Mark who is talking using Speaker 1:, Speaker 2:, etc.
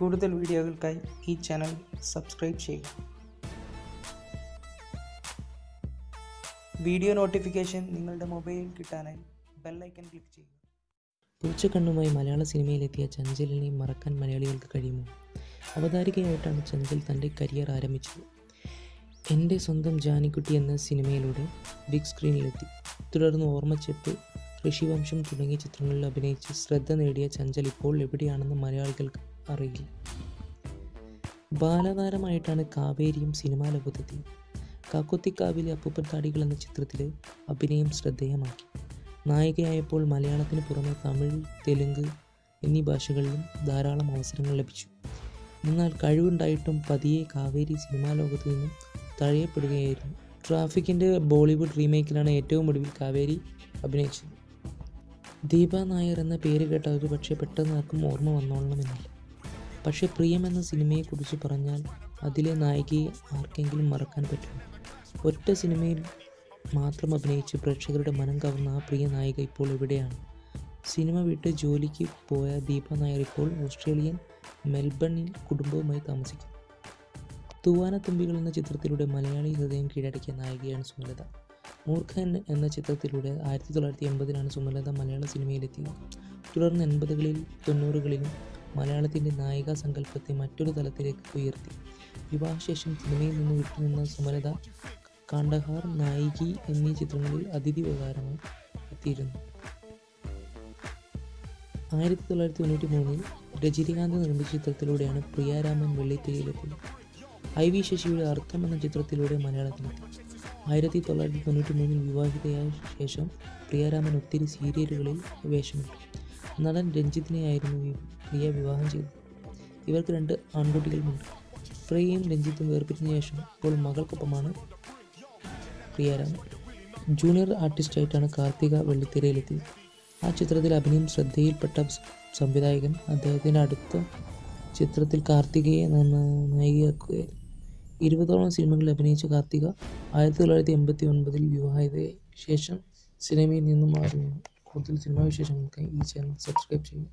Speaker 1: കൂടുതൽ വീഡിയോകൾക്കായി ഈ ചാനൽ സബ്സ്ക്രൈബ് ചെയ്യുക. വീഡിയോ നോട്ടിഫിക്കേഷൻ നിങ്ങളുടെ മൊബൈലിൽ കിട്ടാനായി ബെല്ലൈക്കൺ ക്ലിക്ക് ചെയ്യുക.
Speaker 2: പൂച്ചക്കണ്ണുമായി മലയാള സിനിമയിലെത്തിയ ചഞ്ചലിനെ മറക്കാൻ മലയാളികൾക്ക് കഴിയുമോ? അവതാരികയായിട്ടാണ് ചഞ്ചൽ തന്റെ കരിയർ ആരംഭിച്ചത്. എന്റെ സ്വന്തം ജാനിക്കുട്ടി എന്ന സിനിമയിലൂടെ ബിഗ് സ്ക്രീനിലെത്തി തുടർന്ന് ഓർമ്മച്ചെപ്പ് ഋഷിവംശം തുടങ്ങിയ ചിത്രങ്ങളിൽ അഭിനയിച്ച് ശ്രദ്ധ നേടിയ ചഞ്ചൽ ഇപ്പോൾ എവിടെയാണെന്ന് മലയാളികൾക്ക് അറിയില്ല. ബാലതാരമായിട്ടാണ് കാവേരിയും സിനിമാ ലോകത്തെത്തിയത് കാക്കുത്തിക്കാവിലെ അപ്പൂപ്പൻ താടികൾ എന്ന ചിത്രത്തിലെ അഭിനയം ശ്രദ്ധേയമാക്കി. നായികയായപ്പോൾ മലയാളത്തിന് പുറമെ തമിഴ് തെലുങ്ക് എന്നീ ഭാഷകളിലും ധാരാളം അവസരങ്ങൾ ലഭിച്ചു. എന്നാൽ കഴിവുണ്ടായിട്ടും പതിയെ കാവേരി സിനിമാ ലോകത്ത് നിന്നും തഴയപ്പെടുകയായിരുന്നു. ട്രാഫിക്കിന്റെ ബോളിവുഡ് റീമേക്കിലാണ് ഏറ്റവും ഒടുവിൽ കാവേരി അഭിനയിച്ചത്. ദീപ നായർ എന്ന പേര് കേട്ട ഒരു പക്ഷേ പെട്ടെന്ന് ആർക്കും ഓർമ്മ വന്നോളണമെന്നില്ല. പക്ഷേ പ്രിയം എന്ന സിനിമയെക്കുറിച്ച് പറഞ്ഞാൽ അതിലെ നായികയെ ആർക്കെങ്കിലും മറക്കാൻ പറ്റുമോ? ഒറ്റ സിനിമയിൽ മാത്രം അഭിനയിച്ച് പ്രേക്ഷകരുടെ മനം കവർന്ന ആ പ്രിയ നായിക ഇപ്പോൾ എവിടെയാണ്? സിനിമ വിട്ട് ജോലിക്ക് പോയ ദീപ നായർ ഇപ്പോൾ ഓസ്ട്രേലിയൻ മെൽബണിൽ കുടുംബവുമായി താമസിക്കുന്നു. തൂവാനത്തുമ്പികൾ എന്ന ചിത്രത്തിലൂടെ മലയാളി ഹൃദയം കീഴടക്കിയ നായികയാണ് സുമലത. മൂർഖൻ എന്ന ചിത്രത്തിലൂടെ ആയിരത്തി തൊള്ളായിരത്തി എൺപതിലാണ് സുമലത മലയാള സിനിമയിലെത്തിയത്. തുടർന്ന് എൺപതുകളിൽ തൊണ്ണൂറുകളിലും മലയാളത്തിന്റെ നായിക സങ്കല്പത്തെ മറ്റൊരു തലത്തിലേക്ക് ഉയർത്തി. വിവാഹശേഷം സിനിമയിൽ നിന്ന് വിട്ടുനിന്ന സുമലത കാണ്ടഹാർ നായികി എന്നീ ചിത്രങ്ങളിൽ അതിഥി പ്രകാരമായി എത്തിയിരുന്നു. ആയിരത്തി തൊള്ളായിരത്തി തൊണ്ണൂറ്റി മൂന്നിൽ രജനീകാന്ത് നിർമ്മിച്ച ചിത്രത്തിലൂടെയാണ് പ്രിയാരാമൻ വെള്ളിത്തിരയിലെത്തിയത് ഐ വി ശശിയുടെ അർത്ഥം എന്ന ചിത്രത്തിലൂടെ മലയാളത്തിലെത്തി. ആയിരത്തി തൊള്ളായിരത്തി തൊണ്ണൂറ്റി മൂന്നിൽ വിവാഹിതയായ ശേഷം പ്രിയാരാമൻ ഒത്തിരി സീരിയലുകളിൽ വേഷമിട്ടു. നടൻ രഞ്ജിത്തിനെയായിരുന്നു പ്രിയ വിവാഹം ചെയ്തത്. ഇവർക്ക് രണ്ട് ആൺകുട്ടികളുമുണ്ട്. പ്രിയയും രഞ്ജിത്തും വേർപിരിഞ്ഞ ശേഷം ഇപ്പോൾ മകൾക്കൊപ്പമാണ് പ്രിയാരാമൻ ജൂനിയർ ആർട്ടിസ്റ്റായിട്ടാണ് കാർത്തിക വെള്ളിത്തിരയിലെത്തിയത് ആ ചിത്രത്തിൽ അഭിനയം ശ്രദ്ധയിൽപ്പെട്ട സംവിധായകൻ അദ്ദേഹത്തിന്റെ അടുത്ത ചിത്രത്തിൽ കാർത്തികയെ നായികയാക്കുകയായിരുന്നു. ഇരുപതോളം സിനിമകളിൽ അഭിനയിച്ച കാർത്തിക ആയിരത്തി തൊള്ളായിരത്തി എൺപത്തി ഒൻപതിൽ വിവാഹിതയായി ശേഷം സിനിമയിൽ നിന്നും മാറി. കൂടുതൽ സിനിമാ വിശേഷങ്ങൾക്കായി ഈ ചാനൽ സബ്സ്ക്രൈബ് ചെയ്യുക